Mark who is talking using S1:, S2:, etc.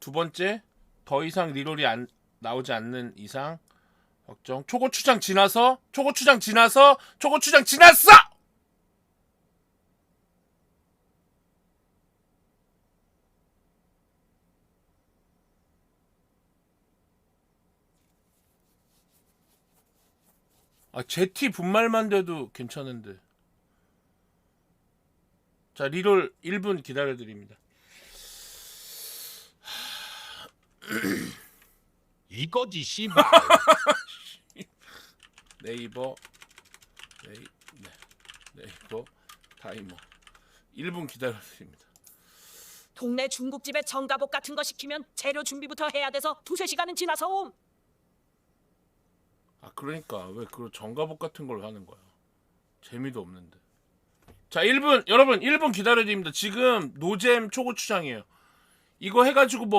S1: 두 번째 더 이상 리롤이 안 나오지 않는 이상 확정. 초고추장 지나서 초고추장 지나서 초고추장 지났어! 아 제티 분말만 돼도 괜찮은데. 자 리롤 1분 기다려 드립니다
S2: 이거지 씨발.
S1: 네이버. 네이, 네, 네이버. 타이머. 1분 기다려드립니다.
S3: 동네 중국집에 정가복 같은 거 시키면 재료 준비부터 해야 돼서 두세 시간은 지나서 옴.
S1: 아 그러니까 왜그 정가복 같은 걸 하는 거야? 재미도 없는데. 자 1분 여러분 1분 기다려드립니다. 지금 노잼 초고추장이에요. 이거 해가지고 뭐